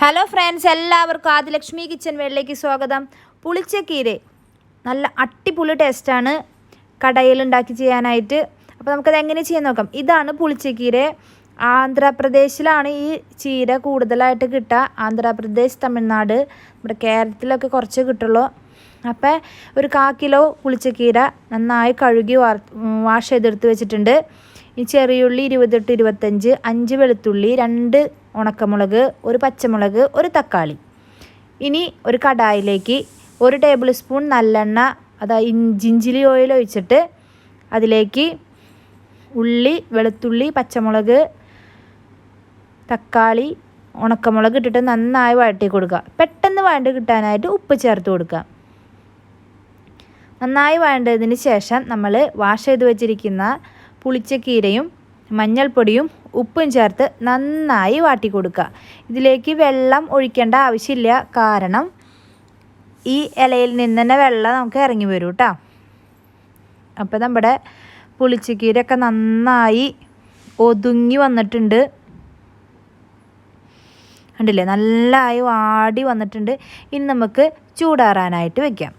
Hello friends എല്ലാവർക്കും Adilakshmi kitchen വേളിലേക്ക് സ്വാഗതം. പുളിച്ച കീര. നല്ല അട്ടിപ്പുളി ടേസ്റ്റാണ് കടയിൽ ഉണ്ടാക്കി ചെയ്യാനായിട്ട്. അപ്പോൾ നമുക്കത് എങ്ങനെ ചെയ്യാൻ നോക്കാം. ഇതാണ് പുളിച്ചക്കീര ആന്ധ്രാപ്രദേശിലാണ് ഈ ചീര കൂടുതലായിട്ട് കിട്ടുക. ആന്ധ്രാപ്രദേശ് തമിഴ്നാട് നമ്മുടെ കേരളത്തിലൊക്കെ കുറച്ച് കിട്ടുള്ളൂ. അപ്പോൾ ഒരു കാ കിലോ പുളിച്ചക്കീര നന്നായി കഴുകി വാഷ് ചെയ്തെടുത്ത് വെച്ചിട്ടുണ്ട്. ഈ ചെറിയുള്ളി ഇരുപത്തെട്ട് ഇരുപത്തഞ്ച് അഞ്ച് വെളുത്തുള്ളി രണ്ട് ഉണക്കമുളക് ഒരു പച്ചമുളക് ഒരു തക്കാളി. ഇനി ഒരു കടായിലേക്ക് ഒരു ടേബിൾ സ്പൂൺ നല്ലെണ്ണ അതായത് ജിഞ്ചിലി ഓയിൽ ഒഴിച്ചിട്ട് അതിലേക്ക് ഉള്ളി വെളുത്തുള്ളി പച്ചമുളക് തക്കാളി ഉണക്കമുളക് ഇട്ടിട്ട് നന്നായി വഴട്ടി കൊടുക്കുക. പെട്ടെന്ന് വഴണ്ട് കിട്ടാനായിട്ട് ഉപ്പ് ചേർത്ത് കൊടുക്കുക. നന്നായി വഴണ്ടതിന് ശേഷം നമ്മൾ വാഷ് ചെയ്ത് വെച്ചിരിക്കുന്ന പുളിച്ചക്കീരയും മഞ്ഞൾപ്പൊടിയും ഉപ്പും ചേർത്ത് നന്നായി വാട്ടി കൊടുക്കുക ഇതിലേക്ക് വെള്ളം ഒഴിക്കേണ്ട ആവശ്യമില്ല. കാരണം ഈ ഇലയിൽ നിന്ന് തന്നെ വെള്ളം നമുക്ക് ഇറങ്ങി വരും കേട്ടോ. അപ്പോൾ നമ്മുടെ പുളിച്ചക്കീരൊക്കെ നന്നായി ഒതുങ്ങി വന്നിട്ടുണ്ട്. കണ്ടില്ലേ? നല്ലതായി വാടി വന്നിട്ടുണ്ട്. ഇനി നമുക്ക് ചൂടാറാനായിട്ട് വെക്കാം.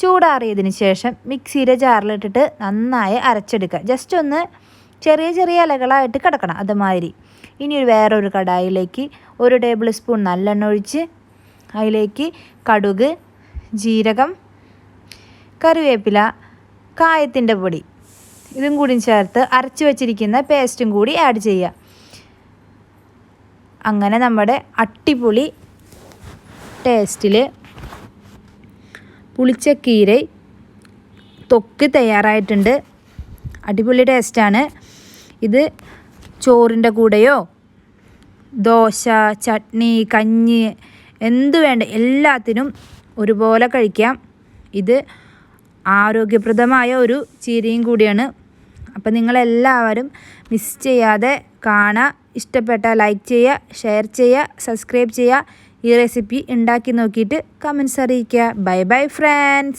ചൂടാറിയതിന് ശേഷം മിക്സിയുടെ ജാറിലിട്ടിട്ട് നന്നായി അരച്ചെടുക്കുക. ജസ്റ്റ് ഒന്ന് ചെറിയ ചെറിയ ഇലകളായിട്ട് കിടക്കണം അതുമാതിരി. ഇനി വേറൊരു കടായിലേക്ക് ഒരു ടേബിൾ സ്പൂൺ നല്ലെണ്ണ ഒഴിച്ച് അതിലേക്ക് കടുക് ജീരകം കറിവേപ്പില കായത്തിന്റെ പൊടി ഇതും കൂടി ചേർത്ത് അരച്ച് വച്ചിരിക്കുന്ന പേസ്റ്റും കൂടി ആഡ് ചെയ്യുക. അങ്ങനെ നമ്മുടെ അട്ടിപൊളി ടേസ്റ്റിൽ പുളിച്ചക്കീര തൊക്ക് തയ്യാറായിട്ടുണ്ട്. അടിപൊളി ടേസ്റ്റാണ്. ഇത് ചോറിന്റെ കൂടെയോ ദോശ ചട്നി കഞ്ഞി എന്ത് വേണ്ട എല്ലാത്തിനും ഒരുപോലെ കഴിക്കാം. ഇത് ആരോഗ്യപ്രദമായ ഒരു ചീരയും കൂടിയാണ്. അപ്പം നിങ്ങളെല്ലാവരും മിസ് ചെയ്യാതെ കാണുക ഇഷ്ടപ്പെട്ട ലൈക്ക് ചെയ്യുക ഷെയർ ചെയ്യുക സബ്സ്ക്രൈബ് ചെയ്യുക. ഈ റെസിപ്പി ഉണ്ടാക്കി നോക്കിയിട്ട് കമൻസ് അറിയിക്കുക. Bye bye friends